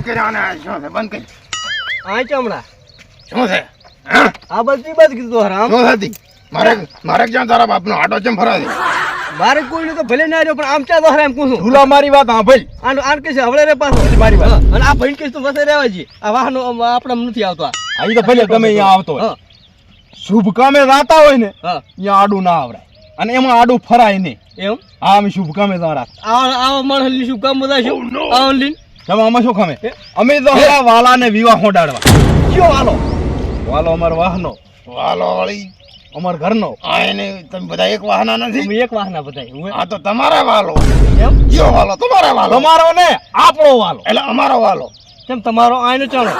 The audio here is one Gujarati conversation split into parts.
બંધ કર્યા શું છે બંધ કરી આ ચમડા શું છે? હા? આ બધી બસ કીધું હરામ. શું થતી મારે મારે ક્યાં તારા બાપનો આટો ચમ ફરા મારે કોઈને તો ભલે ના રહ્યો પણ આમ ચા દોહરા એમ કહું છું? ઢુલા મારી વાત હા ભાઈ. આન આન કહેશે હવળે રે પાછો. મારી વાત. અને આ ભાઈ કહેશે તો વસે રહેવા છે આ વાહનો આપણે નથી આવતો આ. તો ભલે ગમે અહીંયા આવતો શુભ કામે રાતા હોય ને હા. અહીંયા આડું ના આવડાય અને એમાં આડું ફરાય નહીં. એમ? આ અમે શુભ કામે જા આ આ માણસ શુભ કામ બધા છે. આવા લીન આમાં શું ખમે? અમે તો હરા વાલા ને વિવાહ હોડાડવા કયો વાલો? વાલો અમાર વાહનો. વાલો વાળી. અમાર ઘરનો. આને તમે બધા એક વાહના નથી? અમે એક વાહના બધા. હું આ તો તમારા વાલો. એમ કયો વાલો? તમારા વાલો. તમારો ને આપણો વાલો. એટલે અમારો વાલો. કેમ તમારો આને ચાલો.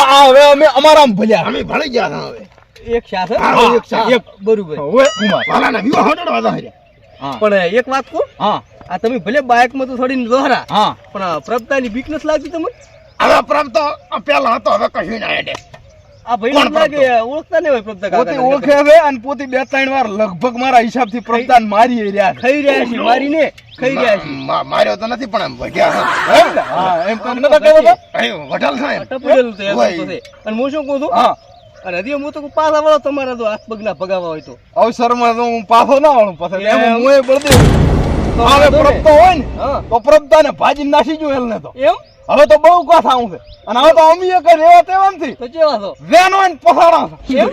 આ હવે અમે અમારામાં ભલ્યા. અમે ભળી ગયા હવે. એક સાથે? એક સાથે. એક. બરોબર. હવે કુમાર વાલાના વિવાહ હોડાડવા હતા પણ એક વાત કહું? હા. આ તમે ભલે બાઇકમાં તો થોડી દોહરા હા. પણ પ્રભતાની બીક નથી લાગતી તમને? હવે પ્રભતો પેલા હતો હવે કશું ના હેડે. આ ભાઈ ઓળખતા નહીં હોય પ્રભતા પોતે ઓળખે હવે અને પોતે બે ત્રણ વાર લગભગ મારા હિસાબથી પ્રદાન મારી રહ્યા છે. ખાઈ રહ્યા છે મારીને ખાઈ રહ્યા છે. માર્યો તો નથી પણ એમ? હા એમ નતા થાય. અને શું કહું છું? હા. અને હજી હું તો પાછા વાળો તમારા તો હાથ પગના ભગાવા હોય તો. અવસરમાં તો હું પાછો ના વાળું પાછા હું એ બળદે તો હવે પ્રપતો હોય ને તો પ્રપતા ને ભાજી નાસી જો એલને તો. એમ? હવે તો બહુ કથા આવું છે. અને હવે તો અમીએ કઈ રેવા તેવા નથી તો કેવા છો? વેન હોય ને પસાડા છે. એમ?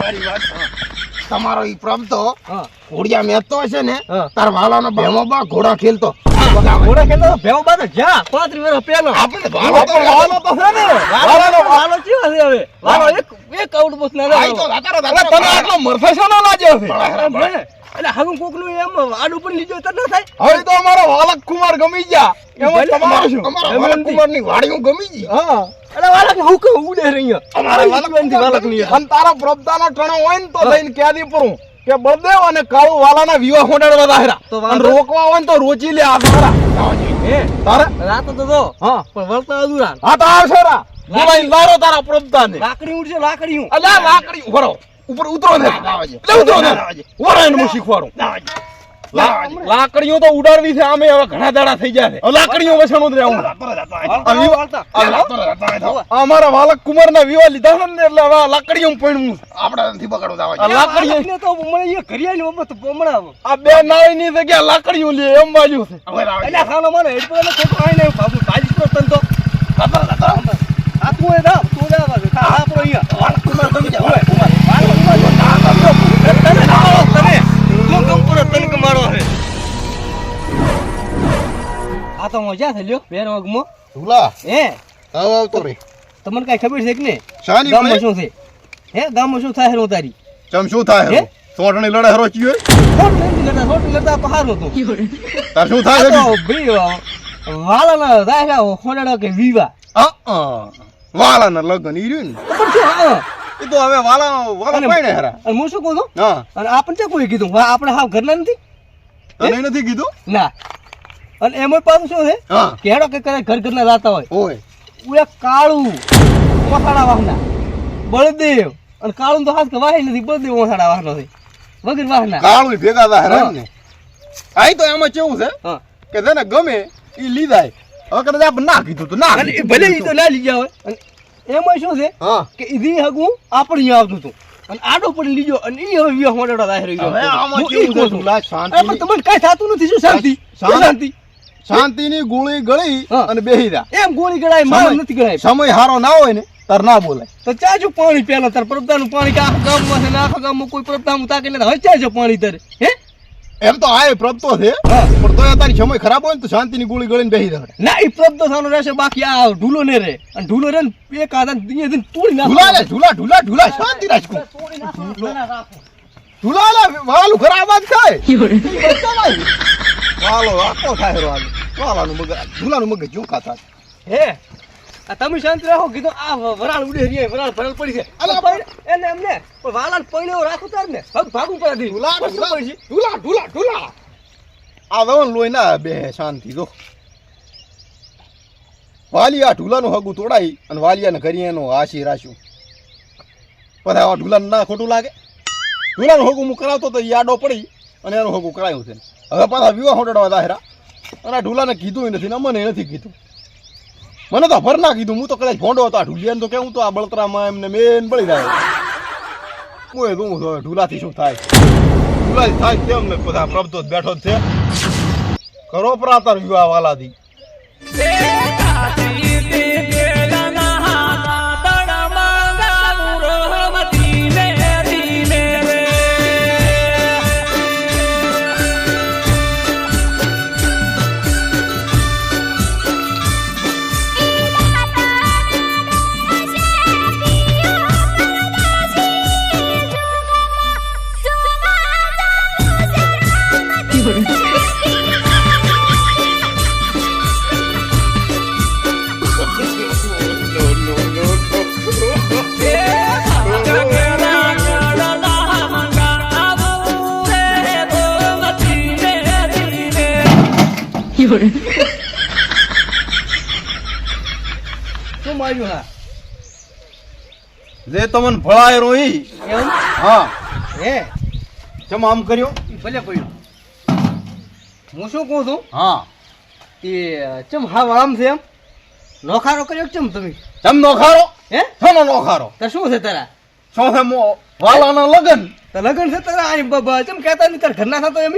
મારી વાત તમારો ઈ પ્રમ તો ઘોડિયા મેતો છે ને તાર વાલાનો ભેમો બા ઘોડા ખેલતો. ઘોડા ખેલતા તો બા તો જ્યાં પાંત્રીસ વર્ષ પહેલા. આપણે વાલો ભાલો વાલો તો છે ને વાલો વાલો કેવા છે હવે? વાલો એક એક આઉટ બોસ ના આઈ તો અરે દાતારો આટલો મરફેસો ના લાગ્યો છે એટલે હવે કોકનું એમ વાડ પણ લીજો તો ના થાય. હવે તો અમારો વાલક કુમાર ગમી ગયા. એમાં તમારો શું અમારા વાલક કુમારની વાડીઓ ગમી ગઈ. હા. અરે વાલક હું કે ઉડે રહી અમારા વાલક વાલકની અને તારા પ્રભતાનો ટણો હોય ને તો લઈને ક્યાંથી પરું કે બળદેવ અને કાળુ વાલાના વિવાહ હોડાડવા દાહરા તો અને રોકવા હોય ને તો રોચી લે આ તારા હે? તારે? રાત તો તો હા. પણ વળતા અધૂરા હા તો આવશે રા લારો તારા પ્રભતાને. લાકડી ઉડશે લાકડી હું અલ્યા લાકડી ઉભરો ઉપર ઉતરો ને. એટલે ઉતરો ને. લાવજે. હું શીખવાડું. લાવજે. લા- લાવજે. લાકડીઓ તો ઉડાડવી છે આમે હવે ઘણા દાડા થઈ ગયા છે. લાકડીઓ વસણો જ રહેવું અમારા વાલક કુમાર ના વિવાહ લીધા છે ને એટલે હવે લાકડીઓ પડવું છે. નથી બગાડવું લાકડીઓ તો મને ઘરિયાળી બાબત હમણાં આ બે નાળી ની જગ્યા લાકડીઓ લે એમ બાજુ છે. એટલે ખાનો મને બાબુ તો તન તો. આ તું એ રાવ તું રાવ બાજુ ખા આપણો અહીંયા વાલક કુમાર ગમી જાય. તો મજા થઈ લ્યો બેન વગમો ધુલા, હે? આવ આવતો રે. તમને કઈ ખબર છે કે ને શાની ગામમાં શું છે? હે ગામમાં શું થાય હું તારી ચમ શું થાય હે? હવે? લડે હરો ચીયો? ખોટ નથી લેતા ખોટ લેતા પહાડું તું. તાર શું થાય તો ભાઈ વાલાના દાખલા હોડડો કે વિવા અ વાલાના લગન ઈ રહ્યું ને? પણ શું હા? એ તો હવે વાલા વાલા કોઈને હેરા? અને હું શું કહું છું? હા. અને આપણને કોઈ કીધું? આપણે હાવ ઘરના નથી? તને નથી કીધું? ના. અને એમાં પાછું શું છે? હા. કે કરે ઘર ઘરના જાતા હોય. ઓય. ઉએ કાળું મોસાડા વાહના. બળદેવ. અને કાળું તો હાથ કે વાહી નથી બળદેવ મસાડા વાહનો છે. વગર વાહના. કાળું ભેગા થા ને. આઈ તો એમાં કેવું છે કે જેને ગમે એ લીધાય. હવે કદાચ આપણે ના કીધું તો ના અને એ ભલે ઈ તો ના લીધા હોય એમાં શું છે હા. કે ઈધી હગું આપણે આવતું હતું. અને આડો પણ લીજો અને એ હવે વિવાહ મોડેડો દાહેર હવે આમાં કેવું છે ઢુલા, શાંતિની- પણ તમને કઈ થતું નથી શું શાંતિ? શાંતિ. શાંતિ શાંતિની ગોળી ગળી અને બેહી રહ્યા. એમ ગોળી ગળાય માર નથી ગળાય સમય હારો ના હોય ને તાર ના બોલાય. તો ચાજો પાણી પેલા તાર પ્રભતાનું પાણી કા આખા ગામમાં છે ને આખા ગામમાં કોઈ પ્રભતાનું તાકે ને હવે ચાજો પાણી તારે. હે? એમ તો આ પ્રભતો છે પણ તો તારી સમય ખરાબ હોય ને તો શાંતિની ગોળી ગળીને બેહી રહે ના એ પ્રભતો સાનો રહેશે બાકી આ ઢૂલો ને રે. અને ઢૂલો રે ને એક આદા દિયે દિન તોડી નાખો. ઢુલા ઢૂલા ઢુલા ઢુલા શાંતિ રાખો ઢુલા. લે વાલું ખરાબ આવાજ થાય. વાલો આખો થાય રો આલો વાલાનું મગજ ઢુલાનું મગજ જોકા થાય? હે આ તમે શાંત રહો કીધું આ વરાળ ઉડે રહી વરાળ ભરલ પડી છે. અલા, એને એમને પણ વાલાને પૈણેવો રાખો તાર ને હવે ભાગું પડે દી ઢુલા ઢુલા? ઢુલા ઢુલા આ વેવન લોય ના બે શાંતિ જો. વાલિયા ઢુલાનું હગું તોડાઈ અને વાલિયાને ઘરી એનો આશી રાખ્યું. પછી આ ઢુલાને ના ખોટું લાગે. ઢુલાનું હગું હું કરાવતો તો યાડો પડી અને એનું હગું કરાયું છે. હવે પાછા વિવાહ હોડાડવા દાહેરા અને આ ઢુલાને કીધું નથી ને અમને નથી કીધું. મને તો ભર ના કીધું. હું તો કદાચ ભોંડો હતો આ ઢુલિયાને તો કેવું તો આ બળતરામાં એમને મેન બળી જાય. હું એ હવે ઢુલાથી શું થાય. ઢુલાથી થાય કેમ ને? બધા પ્રભતો બેઠો છે. કરો પ્રાતર વિવાહ વાલાથી શું માર્યું હા જે તમને ભળાય રોઈ એમ હા હે ચમ આમ કર્યો ભલે પડ્યું હું શું કહું છું હા એ ચમ હા આમ છે એમ નોખારો કર્યો ચમ તમે ચમ નોખારો હે શાનો નોખારો તો શું છે તારા શું છે મો વાલાના લગન તો લગન છે તારા અહીં બાબા ચમ કહેતા નહીં તારા ઘરના થતો એમ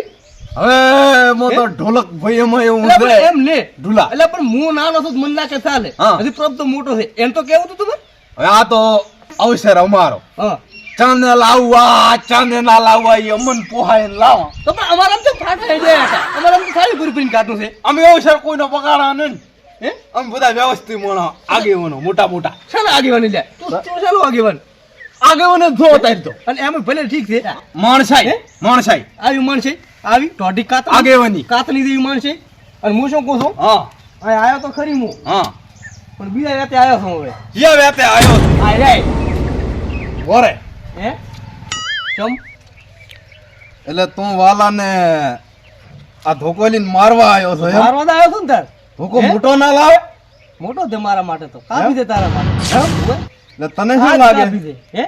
હવે મો તો ઢોલક ભાઈ એમાં એવું છે. એમ ને ઢુલા. એટલે પણ હું નાનો છું મન ના કે ચાલે. હજી પ્રોબ તો મોટો છે. એમ તો કેવું તું તમે હવે આ તો અવસર અમારો. હા. ચાંદે લાવવા ચાંદે ના લાવવા એ અમન પોહાય ને લાવવા તો પણ અમારા તો ફાટા થઈ ગયા હતા અમારા તો સારી પૂરી કાઢું છે. અમે અવસર કોઈનો પગાડા નહીં. હે? અમે બધા વ્યવસ્થિત મોણો આગેવાનો મોટા મોટા. શાના આગેવાની લે? તું ચાલો આગેવાન? આગેવાનો જો તારી તો. અને એમ ભલે ઠીક છે. માણસાઈ? માણસાઈ. આવી માણ છે આવી ટોઢી કાત આગેવાની. કાતની જેવી માણ છે. અને હું શું કહું છું? હા. અહીં આવ્યો તો ખરી હું. હા. પણ બીજા રાતે આવ્યો છું હવે. જે વેતે આવ્યો આય રે વરે. હે? ચમ. એટલે તું વાલાને આ ધોકો લઈને મારવા આવ્યો છો એમ? મારવા આવ્યો છું ને તાર. ધોકો મોટો ના લાવે? મોટો છે મારા માટે તો. કાપી દે તારા માટે. એટલે તને શું લાગે? હે?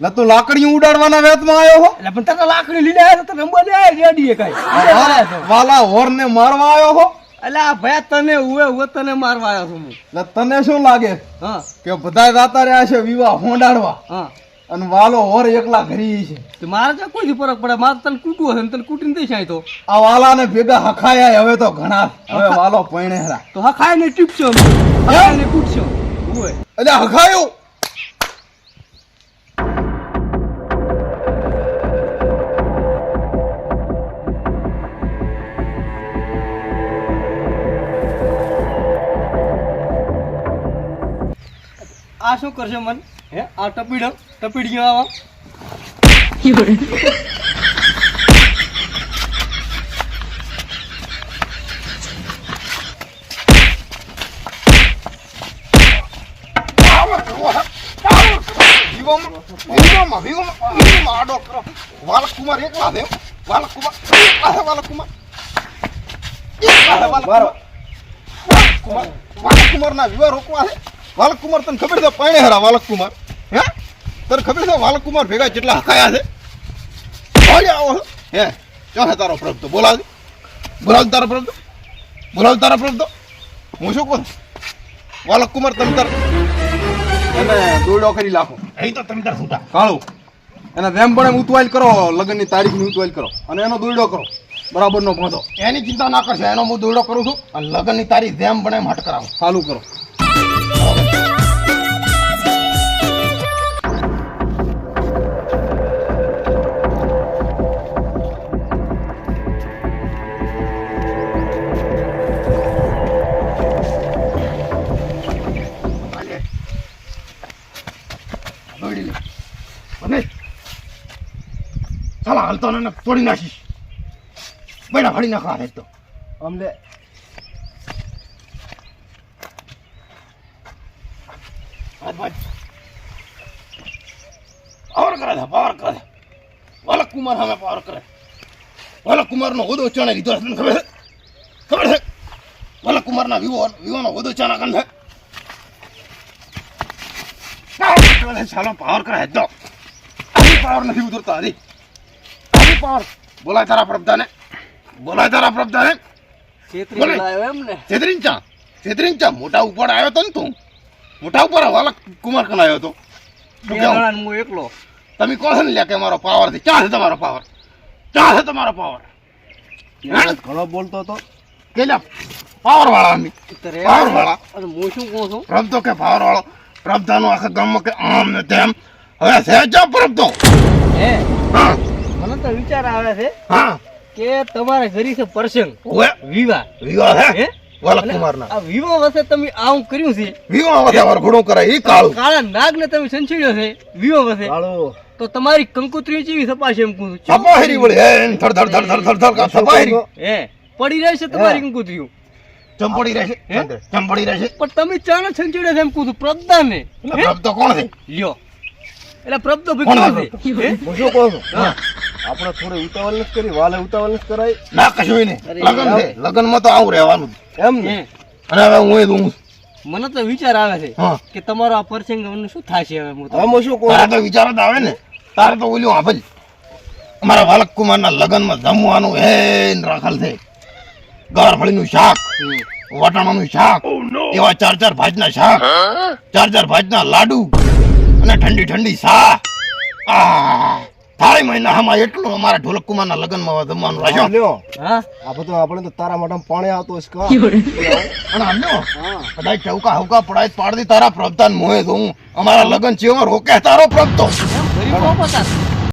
એટલે તું લાકડી ઉડાડવાના વેતમાં આવ્યો હો. એટલે પણ તને લાકડી લીધે આવ્યો તો રંબો લે રેડી કઈ. વાલા હોર ને મારવા આવ્યો હો. આ ભયા તને ઉવે ઉવે તને મારવા આવ્યો છું હું. તને શું લાગે? હા. કે બધા જાતા રહ્યા છે વિવાહ હોંડાડવા. હા. અને વાલો હોર એકલા ઘરી છે. મારે તો કોઈ ફરક પડે. મારે તને કૂટવું હશે તને કૂટીને દઈશ અહીં તો. આ વાલાને ભેગા હખાયા હવે તો ઘણા. હવે વાલો પૈણેરા તો હખાય ખાય ને ટીપશો ને કૂટશો. એટલે હખાયું? આ શું કરશે મન? હે? આ ટપીડો ટપીડી આવા. આડો કરો. વાલકુમાર એકલા છે. વાલકુમાર વાલકુમાર. વાલકુમાર. વાલકુમાર વાલકુમારના વિવાહ રોકવા છે. વાલકુમાર તને ખબર છે પાણી હરા વાલકુમાર? હે? તને ખબર છે વાલકુમાર ભેગા જેટલા હકાયા છે? આવો હે. ચો હે તારો પ્રભતો બોલાવ બોલાવ તારો પ્રભતો. બોલાવ તારા પ્રભતો. હું શું કહું? વાલકુમાર તમે તાર એને દોડો કરી નાખો. અહીં તો તમે તાર સુતા કાળું. એને જેમ પણ એમ ઉતવાઈલ કરો લગ્નની તારીખની ઉતવાઈલ કરો. અને એનો દોડો કરો. બરાબરનો પહોંચો એની ચિંતા ના કરશે એનો હું દોડો કરું છું. અને લગ્નની તારીખ જેમ બને એમ હટ કરાવો. ચાલુ કરો. ચાલા તોડી નાખીશ. બેડા ફાડી નાખવા હે તો. અમને પાવર કરે છે પાવર કરે વાલક કુમાર સામે પાવર કરે. વાલક કુમારનો હોદો ચાણે લીધો છે ખબર છે? ખબર છે? વાલક કુમારના વિવો વિવાનો હોદો ચાણા કંધ. ચાલો પાવર કરે તો. પાવર નથી ઉતરતા હરી આવી પાવર બોલાય તારા પ્રભતાને બોલાય તારા પ્રભતાને છેતરી બોલે. એમ ને. છેતરીને ચા. છેતરીને ચા. મોટા ઉપર આવ્યો તો ને તું. મોટા ઉપર વાલા કુમાર કન આવ્યો તો. હું એકલો. તમે કહો ને લ્યા કે મારો પાવર છે? ક્યાં છે તમારો પાવર ચા છે તમારો પાવર ઘણો બોલતો હતો. કે લ્યા? પાવર વાળા અમે. પાવર વાળા. હું શું કહું છું? પ્રભતો કે પાવર વાળો. પ્રભતાનું આખા ગામમાં કે આમ ને તેમ. હવે છે ચા પ્રભતો હે? હા. મને તો વિચાર આવે છે હા. કે તમારા ઘરે છે પ્રસંગ. વિવાહ. વિવાહ હે? હે? વાલા અને કુમારના. આ વિવાહ વસે તમે આવું કર્યું છે? વિવાહ વસે અમાર ઘોડો કરે ઈ કાળું. કાળા નાગને તમે સંછીડ્યો છે? વિવાહ વસે કાળો. તો તમારી કંકુત્રી જેવી સપાશે એમ કહું છું. સપાહેરી વળી હે ધડ ધડ ધડ ધડ ધડ કા સપાહેરી? હે પડી રહેશે તમારી કંકુત્રીઓ. ચંપડી રહેશે? ચંપડી રહેશે. પણ તમે ચાને સંચીડ્યો છે એમ કહું છું ને પ્રભતો કોણ છે? લ્યો. એટલે પ્રભતો કોણ છે? હું? શું કહું છું. આપણે થોડી ઉતાવળ નથી કરી વાલે ઉતાવળ નથી કરાય ના કશું નહીં. લગન છે. લગનમાં તો આવું રહેવાનું એમ ને? અને હવે હું એ દઉં મને તો વિચાર આવે છે કે તમારો આ પરસંગ અમને શું થશે હવે હું તો? હવે હું શું કહું? તો વિચાર જ આવે ને. તારે તો ઓલ્યું આભલ. અમારા બાલક કુમારના લગનમાં જમવાનું હે રાખલ રાખેલ છે. ગારફળીનું શાક. વટાણાનું શાક એવા ચાર ચાર ભાજના શાક ચાર ચાર ભાજના લાડુ અને ઠંડી ઠંડી શાક. આ થાળી મહિના આમાં એટલું અમારા ઢોલક કુમારના લગનમાં જમવાનું રાખ્યો. લ્યો. હા? આ બધું આપણે તો તારા માટે પાણી આવતો હશે અને આલ્યો કદાચ ચૌકા હવકા પડાય તો પાડદી તારા પ્રભતાન મોહે તો હું અમારા લગન છે રોકે તારો પ્રભતો